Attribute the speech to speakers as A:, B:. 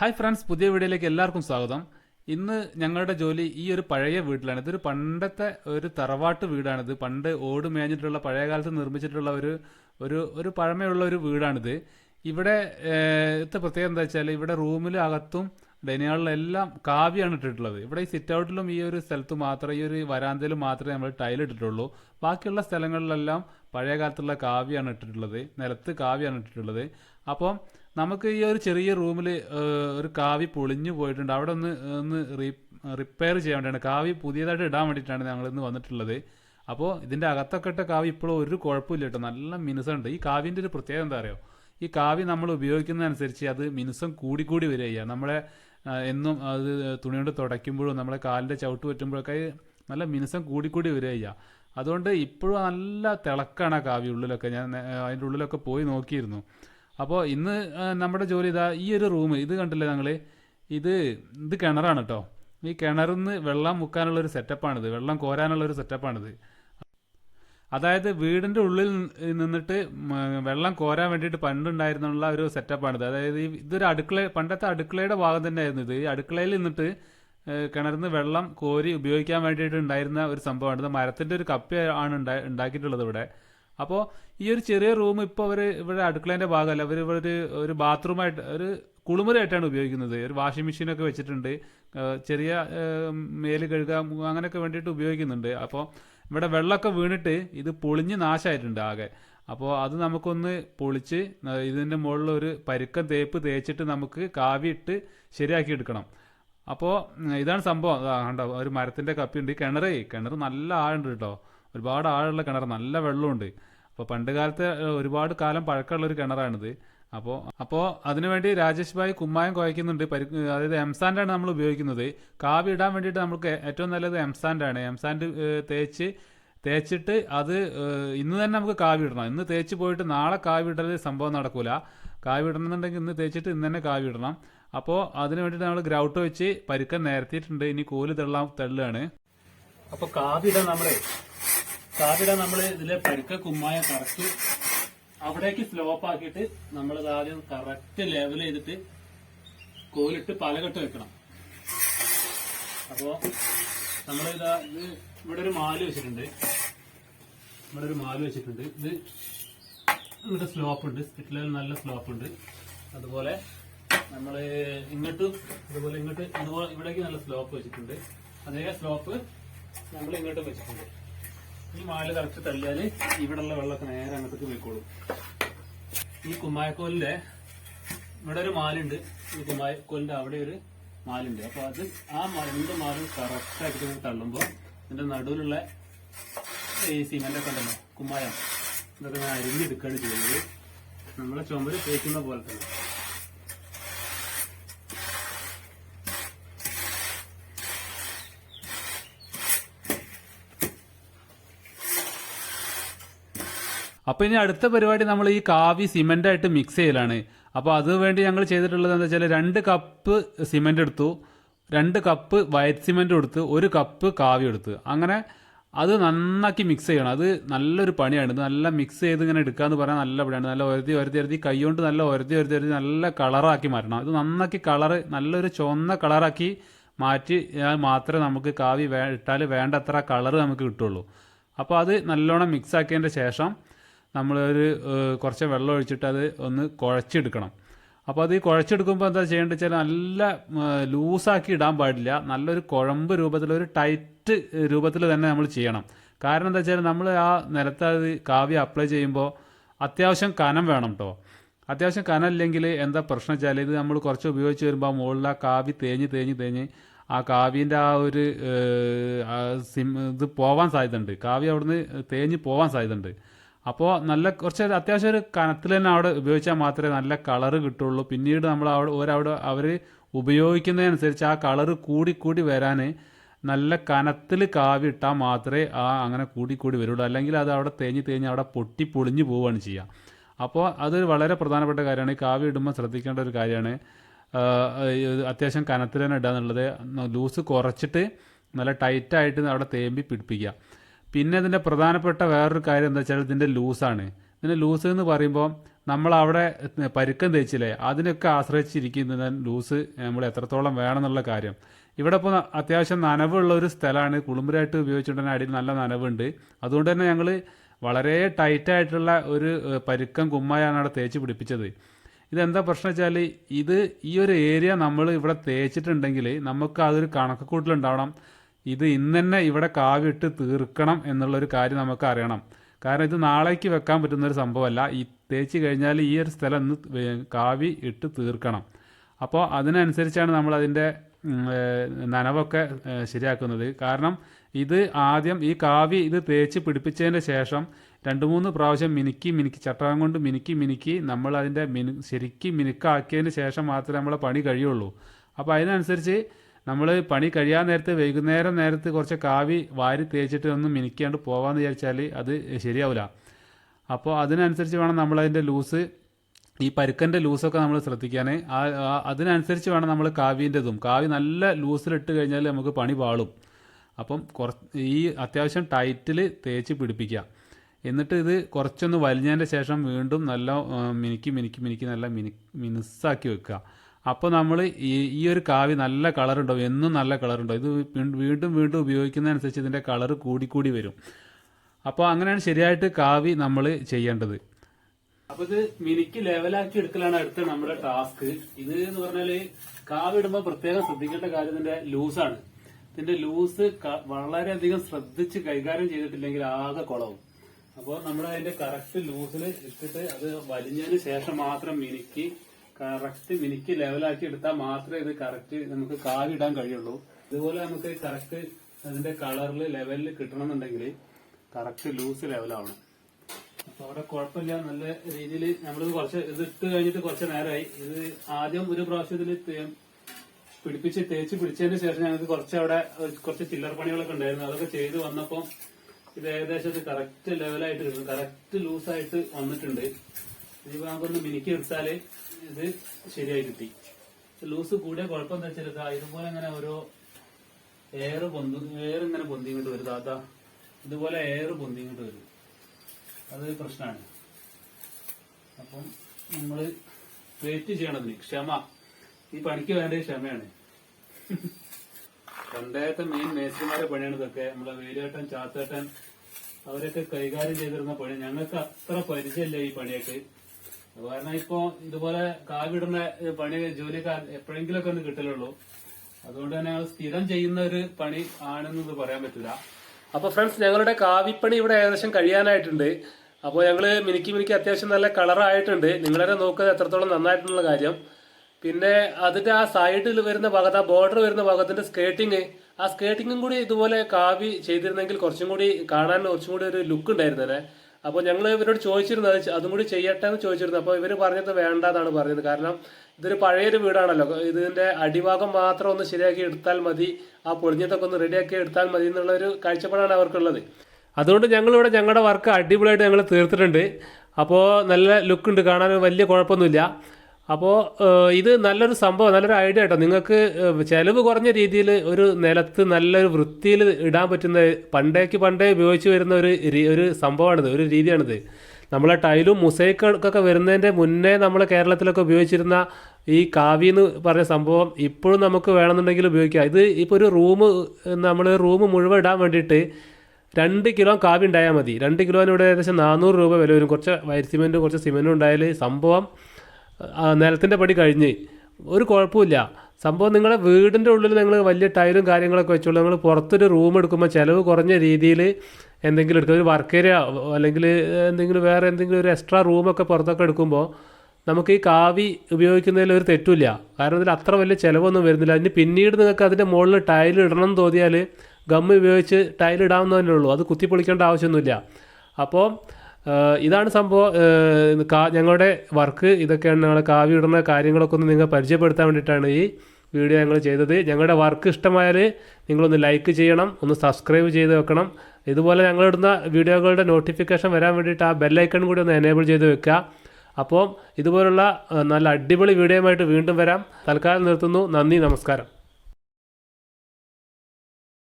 A: Hi friends പുതിയ വീഡിയോയിലേക്ക് എല്ലാവർക്കും സ്വാഗതം. ഇന്ന് ഞങ്ങളുടെ ജോലി ഈ ഒരു പഴയ വീട്ടിലാണ്. ഇതൊരു പണ്ടത്തെ ഒരു തറവാട്ട് വീടാണിത്. പണ്ട് ഓട് മേഞ്ഞിട്ടുള്ള പഴയ കാലത്ത് നിർമ്മിച്ചിട്ടുള്ള ഒരു ഒരു ഒരു പഴമയുള്ള ഒരു വീടാണിത്. ഇവിടെ ഇത്ത പ്രത്യേകത എന്താ വെച്ചാൽ ഇവിടെ റൂമിലും അകത്തും ഡൈനിങ് എല്ലാം കാവ്യാണ് ഇട്ടിട്ടുള്ളത്. ഇവിടെ ഈ സിറ്റ് ഔട്ടിലും ഈ ഒരു സ്ഥലത്ത് മാത്രമേ ഈ ഒരു വരാന്തയിലും മാത്രമേ നമ്മൾ ടൈൽ ഇട്ടിട്ടുള്ളൂ. ബാക്കിയുള്ള സ്ഥലങ്ങളിലെല്ലാം പഴയ കാലത്തുള്ള കാവ്യാണ് ഇട്ടിട്ടുള്ളത്. നിലത്ത് കാവ്യാണ് ഇട്ടിട്ടുള്ളത്. അപ്പം നമുക്ക് ഈ ഒരു ചെറിയ റൂമിൽ ഒരു കാവി പൊളിഞ്ഞു പോയിട്ടുണ്ട്. അവിടെ ഒന്ന് ഒന്ന് റിപ്പയർ ചെയ്യാൻ വേണ്ടിയാണ്. കാവി പുതിയതായിട്ട് ഇടാൻ വേണ്ടിയിട്ടാണ് ഞങ്ങൾ ഇന്ന് വന്നിട്ടുള്ളത്. അപ്പോൾ ഇതിന്റെ അകത്തൊക്കെ ഇട്ട കാവി ഇപ്പോഴും ഒരു കുഴപ്പമില്ല കേട്ടോ. നല്ല മിനുസമുണ്ട്. ഈ കാവിന്റെ ഒരു പ്രത്യേകത എന്താ അറിയോ? ഈ കാവി നമ്മൾ ഉപയോഗിക്കുന്നതനുസരിച്ച് അത് മിനുസം കൂടിക്കൂടി വരിക നമ്മളെ എന്നും അത് തുണി കൊണ്ട് തുടയ്ക്കുമ്പോഴും നമ്മളെ കാലിന്റെ ചവിട്ട് പറ്റുമ്പോഴൊക്കെ നല്ല മിനുസം കൂടിക്കൂടി വരിക അതുകൊണ്ട് ഇപ്പോഴും നല്ല തിളക്കാണ് ആ കാവി ഉള്ളിലൊക്കെ. ഞാൻ അതിന്റെ ഉള്ളിലൊക്കെ പോയി നോക്കിയിരുന്നു. അപ്പോൾ ഇന്ന് നമ്മുടെ ജോലി ഇതാ ഈ ഒരു റൂം ഇത് കണ്ടില്ലേ ഞങ്ങൾ ഇത് ഇത് കിണറാണ് കേട്ടോ ഈ കിണറിൽ നിന്ന് വെള്ളം മുക്കാനുള്ള ഒരു സെറ്റപ്പാണിത്. വെള്ളം കോരാനുള്ള ഒരു സെറ്റപ്പാണിത്. അതായത് വീടിന്റെ ഉള്ളിൽ നിന്നിട്ട് വെള്ളം കോരാൻ വേണ്ടിയിട്ട് പണ്ടുണ്ടായിരുന്നുള്ള ഒരു സെറ്റപ്പാണിത്. അതായത് ഇതൊരു അടുക്കള പണ്ടത്തെ അടുക്കളയുടെ ഭാഗം തന്നെയായിരുന്നു ഇത്. ഈ അടുക്കളയിൽ നിന്നിട്ട് കിണറിൽ നിന്ന് വെള്ളം കോരി ഉപയോഗിക്കാൻ വേണ്ടിയിട്ട് ഉണ്ടായിരുന്ന ഒരു സംഭവമാണ്. ഇത് മരത്തിന്റെ ഒരു കപ്പ ആണ് ഉണ്ടാ- ഉണ്ടാക്കിയിട്ടുള്ളത് ഇവിടെ. അപ്പോൾ ഈ ഒരു ചെറിയ റൂം ഇപ്പോൾ അവർ ഇവിടെ അടുക്കളേന്റെ ഭാഗമല്ല. അവർ ഇവിടെ ഒരു ഒരു ബാത്റൂമായിട്ട് ഒരു കുളിമുറിയായിട്ടാണ് ഉപയോഗിക്കുന്നത്. ഒരു വാഷിംഗ് മെഷീനൊക്കെ വെച്ചിട്ടുണ്ട്. ചെറിയ മേൽ കഴുകാൻ അങ്ങനെയൊക്കെ വേണ്ടിയിട്ട് ഉപയോഗിക്കുന്നുണ്ട്. അപ്പോൾ ഇവിടെ വെള്ളമൊക്കെ വീണിട്ട് ഇത് പൊളിഞ്ഞ് നാശമായിട്ടുണ്ട് ആകെ. അപ്പോൾ അത് നമുക്കൊന്ന് പൊളിച്ച് ഇതിന്റെ മുകളിൽ ഒരു പരുക്കൻ തേപ്പ് തേച്ചിട്ട് നമുക്ക് കാവിയിട്ട് ശരിയാക്കി എടുക്കണം. അപ്പോൾ ഇതാണ് സംഭവം. കണ്ടോ ഒരു മരത്തിന്റെ കപ്പിയുണ്ട് കിണറേ കിണർ നല്ല ആഴുണ്ട് കേട്ടോ. ഒരുപാട് ആഴമുള്ള കിണർ നല്ല വെള്ളമുണ്ട് അപ്പോൾ പണ്ട് കാലത്തെ ഒരുപാട് കാലം പഴക്കമുള്ള ഒരു കിണറാണിത്. അപ്പോൾ അപ്പോൾ അതിനുവേണ്ടി രാജേഷ് ഭായ് കുമ്മായം കുഴയ്ക്കുന്നുണ്ട് പരി അതായത് എംസാൻഡാണ് നമ്മൾ ഉപയോഗിക്കുന്നത്. കാവി ഇടാൻ വേണ്ടിയിട്ട് നമുക്ക് ഏറ്റവും നല്ലത് എംസാൻഡാണ്. എംസാൻഡ് തേച്ച് തേച്ചിട്ട് അത് ഇന്ന് തന്നെ നമുക്ക് കാവി ഇടണം. ഇന്ന് തേച്ച് പോയിട്ട് നാളെ കാവി ഇടൽ സംഭവം നടക്കൂല. കാവി ഇടണമെന്നുണ്ടെങ്കിൽ ഇന്ന് തേച്ചിട്ട് ഇന്ന് തന്നെ കാവി ഇടണം. അപ്പോൾ അതിന് വേണ്ടിയിട്ട് നമ്മൾ ഗ്രൗട്ട് വെച്ച് പരുക്കൻ നേരത്തിയിട്ടുണ്ട്. ഇനി കോൽ തള്ളാൻ തള്ളുകയാണ്. കാവി കാവിടാൻ നമ്മളെ കാവിടാൻ നമ്മൾ ഇതിലെ പരുക്ക കുമ്മായ കറക്റ്റ് അവിടേക്ക് സ്ലോപ്പ് ആക്കിയിട്ട് നമ്മൾ ആദ്യം കറക്റ്റ് ലെവൽ ചെയ്തിട്ട് കോലിട്ട് പലകെട്ട് വെക്കണം. അപ്പോ നമ്മൾ ഇതാ ഇത് ഇവിടെ ഒരു മാൽ വെച്ചിട്ടുണ്ട്. ഇവിടെ ഒരു മാൽ വെച്ചിട്ടുണ്ട്. ഇത് ഇവിടെ സ്ലോപ്പ് ഉണ്ട്. സ്പിറ്റിലിൽ നല്ല സ്ലോപ്പ് ഉണ്ട്. അതുപോലെ നമ്മൾ ഇങ്ങോട്ടും അതുപോലെ ഇങ്ങോട്ട് ഇതുപോലെ ഇവിടേക്ക് നല്ല സ്ലോപ്പ് വെച്ചിട്ടുണ്ട്. അതേ സ്ലോപ്പ് നമ്മൾ ഇങ്ങോട്ടും വെച്ചിട്ടുണ്ട്. ഈ മാൽ കറക്റ്റ് തള്ളിയാൽ ഇവിടെയുള്ള വെള്ളമൊക്കെ നേരെ അങ്ങോട്ടേക്ക് പോയിക്കോളും. ഈ കുമ്മായക്കോലിന്റെ ഇവിടെ ഒരു മാലുണ്ട്. ഈ കുമ്മായക്കോലിന്റെ അവിടെ ഒരു മാലുണ്ട്. അപ്പൊ അത് ആ മാ- രണ്ട് മാലും കറക്റ്റ് ആയിട്ട് ഇങ്ങനെ തള്ളുമ്പോ ഇതിന്റെ നടുവിലുള്ള ഈ സിമെന്റ് ഒക്കെ ഉണ്ടല്ലോ കുമ്മായം. ഇതൊക്കെ ഞാൻ അരിഞ്ഞെടുക്കുകയാണ് ചെയ്യുന്നത്. നമ്മളെ ചുമര് തേക്കുന്ന പോലെ തന്നെ. അപ്പൊ ഇനി അടുത്ത പരിപാടി നമ്മൾ ഈ കാവി സിമെന്റ് ആയിട്ട് മിക്സ് ചെയ്യലാണ്. അപ്പൊ അതുവേണ്ടി ഞങ്ങൾ ചെയ്തിട്ടുള്ളത് എന്താ വെച്ചാൽ രണ്ട് കപ്പ് സിമെന്റ് എടുത്തു. രണ്ട് കപ്പ് വൈറ്റ് സിമെന്റ് എടുത്ത് ഒരു കപ്പ് കാവി എടുത്ത് അങ്ങനെ അത് നന്നാക്കി മിക്സ് ചെയ്യണം. അത് നല്ലൊരു പണിയാണ്. നല്ല മിക്സ് ചെയ്ത് ഇങ്ങനെ എടുക്കാന്ന് പറഞ്ഞാൽ നല്ല പണിയാണ്. നല്ല ഒരതി ഒരതി ഒരതി കൈ കൊണ്ട് നല്ല ഒരതി ഒരതി ഒരതി നല്ല കളറാക്കി മാറ്റണം. ഇത് നന്നാക്കി കളറ് നല്ലൊരു ചുവന്ന കളറാക്കി മാറ്റി മാത്രമേ നമുക്ക് കാവി വേ ഇട്ടാൽ വേണ്ടത്ര കളറ് നമുക്ക് കിട്ടുള്ളൂ. അപ്പോൾ അത് നല്ലോണം മിക്സ് ആക്കിയതിന്റെ ശേഷം നമ്മളൊരു കുറച്ച് വെള്ളം ഒഴിച്ചിട്ട് അത് ഒന്ന് കുഴച്ചെടുക്കണം. അപ്പോൾ അത് ഈ കുഴച്ചെടുക്കുമ്പോൾ എന്താ ചെയ്യേണ്ടത് വെച്ചാൽ നല്ല ലൂസാക്കി ഇടാൻ പാടില്ല. നല്ലൊരു കുഴമ്പ് രൂപത്തിൽ ഒരു ടൈറ്റ് രൂപത്തിൽ തന്നെ നമ്മൾ ചെയ്യണം. കാരണം എന്താ വെച്ചാൽ നമ്മൾ ആ നിലത്ത് അത് കാവ്യ അപ്ലൈ ചെയ്യുമ്പോൾ അത്യാവശ്യം കനം വേണം കേട്ടോ അത്യാവശ്യം കനം ഇല്ലെങ്കിൽ എന്താ പ്രശ്നം വെച്ചാൽ ഇത് നമ്മൾ കുറച്ച് ഉപയോഗിച്ച് വരുമ്പോൾ ആ മുകളിൽ ആ കാവി തേഞ്ഞ് തേഞ്ഞ് തേഞ്ഞ് ആ കാവ്യന്റെ ആ ഒരു സിം ഇത് പോവാൻ സാധ്യതയുണ്ട്. കാവി അവിടുന്ന് തേഞ്ഞ് പോവാൻ സാധ്യതയുണ്ട്. അപ്പോൾ നല്ല കുറച്ച് അത്യാവശ്യം ഒരു കനത്തിൽ തന്നെ അവിടെ ഉപയോഗിച്ചാൽ മാത്രമേ നല്ല കളറ് കിട്ടുള്ളൂ. പിന്നീട് നമ്മൾ അവിടെ ഒരവിടെ അവർ ഉപയോഗിക്കുന്നതനുസരിച്ച് ആ കളറ് കൂടി വരാൻ നല്ല കനത്തിൽ കാവിട്ടാൽ മാത്രമേ ആ അങ്ങനെ കൂടി കൂടി വരുള്ളൂ. അല്ലെങ്കിൽ അത് അവിടെ തേഞ്ഞ് തേഞ്ഞ് അവിടെ പൊട്ടി പൊളിഞ്ഞു പോവുകയാണ് ചെയ്യുക. അപ്പോൾ അത് വളരെ പ്രധാനപ്പെട്ട കാര്യമാണ്. ഈ കാവി ഇടുമ്പോൾ ശ്രദ്ധിക്കേണ്ട ഒരു കാര്യമാണ്. അത്യാവശ്യം കനത്തിൽ തന്നെ ഇടുക എന്നുള്ളത് ലൂസ് കുറച്ചിട്ട് നല്ല ടൈറ്റായിട്ട് അവിടെ തേമ്പി പിടിപ്പിക്കുക. പിന്നെ ഇതിന്റെ പ്രധാനപ്പെട്ട വേറൊരു കാര്യം എന്താ വെച്ചാൽ ഇതിന്റെ ലൂസാണ്. ഇതിന്റെ ലൂസ് എന്ന് പറയുമ്പോൾ നമ്മൾ അവിടെ പരുക്കം തേച്ചില്ലേ? അതിനൊക്കെ ആശ്രയിച്ചിരിക്കുന്ന ലൂസ് നമ്മൾ എത്രത്തോളം വേണമെന്നുള്ള കാര്യം. ഇവിടെ ഇപ്പോൾ അത്യാവശ്യം നനവുള്ള ഒരു സ്ഥലമാണ്. കുളിമ്പരായിട്ട് ഉപയോഗിച്ചുകൊണ്ടുതന്നെ അടിയിൽ നല്ല നനവുണ്ട്. അതുകൊണ്ട് തന്നെ ഞങ്ങൾ വളരെ ടൈറ്റായിട്ടുള്ള ഒരു പരുക്കം കുമ്മായാണ് അവിടെ തേച്ച് പിടിപ്പിച്ചത്. ഇതെന്താ പ്രശ്നം വെച്ചാൽ ഇത് ഈ ഒരു ഏരിയ നമ്മൾ ഇവിടെ തേച്ചിട്ടുണ്ടെങ്കിൽ നമുക്ക് അതൊരു കണക്കുകൂട്ടലുണ്ടാവണം. ഇത് ഇന്ന് തന്നെ ഇവിടെ കാവിട്ട് തീർക്കണം എന്നുള്ളൊരു കാര്യം നമുക്ക് അറിയണം. കാരണം ഇത് നാളേക്ക് വെക്കാൻ പറ്റുന്ന ഒരു സംഭവമല്ല. ഈ തേച്ച് കഴിഞ്ഞാൽ ഈ ഒരു സ്ഥലം ഇന്ന് കാവി ഇട്ട് തീർക്കണം. അപ്പോൾ അതിനനുസരിച്ചാണ് നമ്മൾ അതിന്റെ നനവൊക്കെ ശരിയാക്കുന്നത്. കാരണം ഇത് ആദ്യം ഈ കാവി ഇത് തേച്ച് പിടിപ്പിച്ചതിന് ശേഷം രണ്ട് മൂന്ന് പ്രാവശ്യം മിനുക്കി മിനുക്കി ചട്ടകം കൊണ്ട് മിനുക്കി മിനുക്കി നമ്മൾ അതിന്റെ മിനു ശരിക്കും മിനുക്കാക്കിയതിന് ശേഷം മാത്രമേ നമ്മളെ പണി കഴിയുള്ളൂ. അപ്പോൾ അതിനനുസരിച്ച് നമ്മൾ പണി കഴിയാൻ നേരത്ത് വൈകുന്നേരം നേരത്ത് കുറച്ച് കാവി വാരി തേച്ചിട്ട് ഒന്ന് മിനിക്കാണ്ട് പോകാമെന്ന് വിചാരിച്ചാൽ അത് ശരിയാവില്ല അപ്പോൾ അതിനനുസരിച്ച് വേണം നമ്മളതിന്റെ ലൂസ് ഈ പരുക്കന്റെ ലൂസൊക്കെ നമ്മൾ ശ്രദ്ധിക്കാൻ അതിനനുസരിച്ച് വേണം നമ്മൾ കാവീന്റെതും കാവി നല്ല ലൂസിലിട്ട് കഴിഞ്ഞാൽ നമുക്ക് പണി പാളും. അപ്പം കുറച്ച് ഈ അത്യാവശ്യം ടൈറ്റിൽ തേച്ച് പിടിപ്പിക്കുക എന്നിട്ട് ഇത് കുറച്ചൊന്ന് വലിഞ്ഞതിന്റെ ശേഷം വീണ്ടും നല്ല മിനുക്കി മിനുക്കി മിനുക്കി നല്ല മിനി മിനുസാക്കി വെക്കുക അപ്പോൾ നമ്മൾ ഈ ഈ ഒരു കാവി നല്ല കളർ ഉണ്ടാവും എന്നും നല്ല കളർ ഉണ്ടാവും. ഇത് വീണ്ടും വീണ്ടും ഉപയോഗിക്കുന്നതനുസരിച്ച് ഇതിന്റെ കളർ കൂടിക്കൂടി വരും. അപ്പോൾ അങ്ങനെയാണ് ശരിയായിട്ട് കാവി നമ്മൾ ചെയ്യേണ്ടത്. അപ്പോൾ ഇത് മിനിക്ക് ലെവലാക്കി എടുക്കലാണ് അടുത്ത നമ്മുടെ ടാസ്ക് ഇത് എന്ന് പറഞ്ഞാൽ കാവ് ഇടുമ്പോൾ പ്രത്യേകം ശ്രദ്ധിക്കേണ്ട കാര്യം ഇതിന്റെ ലൂസാണ് ഇതിന്റെ ലൂസ് വളരെയധികം ശ്രദ്ധിച്ച് കൈകാര്യം ചെയ്തിട്ടില്ലെങ്കിൽ ആകെ കുളവും. അപ്പോൾ നമ്മൾ അതിന്റെ കറക്റ്റ് ലൂസിൽ ഇട്ടിട്ട് അത് വലിഞ്ഞതിന് ശേഷം മാത്രം മിനിക്ക് കറക്റ്റ് മിനിക്ക് ലെവലാക്കി എടുത്താൽ മാത്രമേ ഇത് കറക്റ്റ് നമുക്ക് കാലിടാൻ കഴിയുള്ളൂ. ഇതുപോലെ നമുക്ക് കറക്റ്റ് അതിന്റെ കളറിൽ ലെവലിൽ കിട്ടണമെന്നുണ്ടെങ്കിൽ കറക്റ്റ് ലൂസ് ലെവലാവണം അപ്പൊ അവിടെ കുഴപ്പമില്ല. നല്ല രീതിയിൽ നമ്മളിത് കുറച്ച് ഇത് ഇട്ട് കഴിഞ്ഞിട്ട് കുറച്ച് നേരമായി ഇത് ആദ്യം ഒരു പ്രാവശ്യത്തിൽ പിടിപ്പിച്ച് തേച്ച് പിടിച്ചതിന് ശേഷം ഞങ്ങൾക്ക് കുറച്ച് അവിടെ കുറച്ച് ചില്ലർ പണികളൊക്കെ ഉണ്ടായിരുന്നു. അതൊക്കെ ചെയ്ത് വന്നപ്പോൾ ഇത് ഏകദേശം ഇത് കറക്റ്റ് ലെവലായിട്ട് കിട്ടും. കറക്റ്റ് ലൂസായിട്ട് വന്നിട്ടുണ്ട്. ഇനിയിപ്പോ നമുക്കൊന്ന് മിനിക്ക് എടുത്താൽ ഇത് ശരിയായി കിട്ടി. ലൂസ് കൂടിയ കുഴപ്പം എന്താ വെച്ചാൽ ഇതാ ഇതുപോലെ അങ്ങനെ ഓരോ എയർ പൊന്തു എയർ ഇങ്ങനെ പൊന്തിങ്ങോട്ട് വരും. അതാ ഇതുപോലെ എയർ പൊന്തിങ്ങോട്ട് വരും. അത് പ്രശ്നമാണ്. അപ്പം നമ്മൾ വെയിറ്റ് ചെയ്യണതിന് ക്ഷമ. ഈ പണിക്ക് വേണ്ട ക്ഷമയാണ്. പണ്ടേത്തെ മെയിൻ മേസ്ത്രിമാരുടെ പണിയാണ് ഇതൊക്കെ. നമ്മളെ വേലിയേട്ടൻ ചാത്തേട്ടൻ അവരൊക്കെ കൈകാര്യം ചെയ്തിരുന്ന പണി. ഞങ്ങൾക്ക് അത്ര പരിചയമില്ല ഈ പണിയൊക്കെ. കാരണം ഇപ്പൊ ഇതുപോലെ കാവിടുന്ന പണി ജോലിയൊക്കെ എപ്പോഴെങ്കിലൊക്കെ ഒന്ന് കിട്ടലുള്ളൂ. അതുകൊണ്ട് തന്നെ സ്ഥിരം ചെയ്യുന്ന ഒരു പണി ആണെന്നത് പറയാൻ പറ്റില്ല
B: അപ്പൊ ഫ്രണ്ട്സ് ഞങ്ങളുടെ കാവിപ്പണി ഇവിടെ ഏകദേശം കഴിയാനായിട്ടുണ്ട്. അപ്പോൾ ഞങ്ങൾ മിനിക്ക് മിനിക്ക് അത്യാവശ്യം നല്ല കളറായിട്ടുണ്ട് നിങ്ങളെ നോക്കുന്നത് എത്രത്തോളം നന്നായിട്ടുള്ള കാര്യം. പിന്നെ അതിന്റെ ആ സൈഡിൽ വരുന്ന ഭാഗത്ത് ആ ബോർഡർ വരുന്ന ഭാഗത്തിന്റെ സ്കേട്ടിങ് ആ സ്കേട്ടിങ്ങും കൂടി ഇതുപോലെ കാവി ചെയ്തിരുന്നെങ്കിൽ കുറച്ചും കൂടി കാണാൻ കുറച്ചും കൂടി ഒരു ലുക്ക് ഉണ്ടായിരുന്നേ അപ്പോൾ ഞങ്ങൾ ഇവരോട് ചോദിച്ചിരുന്നു അത് അതും കൂടി ചെയ്യട്ടെ എന്ന് ചോദിച്ചിരുന്നു അപ്പോൾ ഇവർ പറഞ്ഞത് വേണ്ടെന്നാണ് പറഞ്ഞത്. കാരണം ഇതൊരു പഴയൊരു വീടാണല്ലോ. ഇതിന്റെ അടിഭാഗം മാത്രം ഒന്ന് ശരിയാക്കി എടുത്താൽ മതി. ആ പൊളിഞ്ഞതൊക്കെ ഒന്ന് റെഡിയാക്കി എടുത്താൽ മതി എന്നുള്ള ഒരു കാഴ്ചപ്പാടാണ് അവർക്കുള്ളത്. അതുകൊണ്ട് ഞങ്ങളിവിടെ ഞങ്ങളുടെ വർക്ക് അടിപൊളിയായിട്ട് ഞങ്ങൾ തീർത്തിട്ടുണ്ട്. അപ്പോൾ നല്ല ലുക്ക് ഉണ്ട്. കാണാൻ വലിയ കുഴപ്പമൊന്നുമില്ല. അപ്പോൾ ഇത് നല്ലൊരു സംഭവം നല്ലൊരു ഐഡിയ കേട്ടോ. നിങ്ങൾക്ക് ചിലവ് കുറഞ്ഞ രീതിയിൽ ഒരു നിലത്ത് നല്ലൊരു വൃത്തിയിൽ ഇടാൻ പറ്റുന്ന പണ്ടേക്ക് പണ്ടേ ഉപയോഗിച്ച് വരുന്ന ഒരു ഒരു സംഭവമാണിത് ഒരു രീതിയാണിത്. നമ്മളെ ടൈലും മുസൈക്കൊക്കെ വരുന്നതിന്റെ മുന്നേ നമ്മൾ കേരളത്തിലൊക്കെ ഉപയോഗിച്ചിരുന്ന ഈ കാവി എന്ന് പറഞ്ഞ സംഭവം ഇപ്പോഴും നമുക്ക് വേണമെന്നുണ്ടെങ്കിൽ ഉപയോഗിക്കാം. ഇത് ഇപ്പോൾ ഒരു റൂം നമ്മൾ റൂം മുഴുവൻ ഇടാൻ വേണ്ടിയിട്ട് രണ്ട് കിലോ കാവി ഉണ്ടായാൽ മതി. രണ്ട് കിലോന് ഇവിടെ ഏകദേശം നാനൂറ് രൂപ വില വരും. കുറച്ച് വൈറ്റ് സിമെന്റും കുറച്ച് സിമെന്റും ഉണ്ടായാൽ സംഭവം നിലത്തിന്റെ പടി കഴിഞ്ഞ്. ഒരു കുഴപ്പമില്ല. സംഭവം നിങ്ങളുടെ വീടിന്റെ ഉള്ളിൽ നിങ്ങൾ വലിയ ടൈലും കാര്യങ്ങളൊക്കെ വെച്ചോളൂ. നിങ്ങൾ പുറത്തൊരു റൂം എടുക്കുമ്പോൾ ചിലവ് കുറഞ്ഞ രീതിയിൽ എന്തെങ്കിലും എടുക്കുക. ഒരു വർക്ക് ഏരിയ അല്ലെങ്കിൽ എന്തെങ്കിലും വേറെ എന്തെങ്കിലും ഒരു എക്സ്ട്രാ റൂമൊക്കെ പുറത്തൊക്കെ എടുക്കുമ്പോൾ നമുക്ക് ഈ കാവി ഉപയോഗിക്കുന്നതിൽ ഒരു തെറ്റില്ല കാരണം ഇതിൽ അത്ര വലിയ ചിലവൊന്നും വരുന്നില്ല. അതിന് പിന്നീട് നിങ്ങൾക്ക് അതിന്റെ മുകളിൽ ടൈൽ ഇടണം എന്ന് തോന്നിയാൽ ഗം ഉപയോഗിച്ച് ടൈൽ ഇടാവുന്നതന്നേ ഉള്ളൂ. അത് കുത്തിപ്പൊളിക്കേണ്ട ആവശ്യമൊന്നുമില്ല. അപ്പോൾ ഇതാണ് സംഭവം. കാ- ഞങ്ങളുടെ വർക്ക് ഇതൊക്കെയാണ് ഞങ്ങളുടെ കാവ്യ ഇടുന്ന കാര്യങ്ങളൊക്കെ ഒന്ന് നിങ്ങൾ പരിചയപ്പെടുത്താൻ വേണ്ടിയിട്ടാണ് ഈ വീഡിയോ ഞങ്ങൾ ചെയ്തത്. ഞങ്ങളുടെ വർക്ക് ഇഷ്ടമായാൽ നിങ്ങളൊന്ന് ലൈക്ക് ചെയ്യണം ഒന്ന് സബ്സ്ക്രൈബ് ചെയ്ത് വെക്കണം. ഇതുപോലെ ഞങ്ങളിടുന്ന വീഡിയോകളുടെ നോട്ടിഫിക്കേഷൻ വരാൻ വേണ്ടിയിട്ട് ആ ബെല്ലൈക്കൺ കൂടി ഒന്ന് എനേബിൾ ചെയ്ത് വെക്കുക. അപ്പോൾ ഇതുപോലുള്ള നല്ല അടിപൊളി വീഡിയോയുമായിട്ട് വീണ്ടും വരാം. തൽക്കാലം നിർത്തുന്നു. നന്ദി നമസ്കാരം.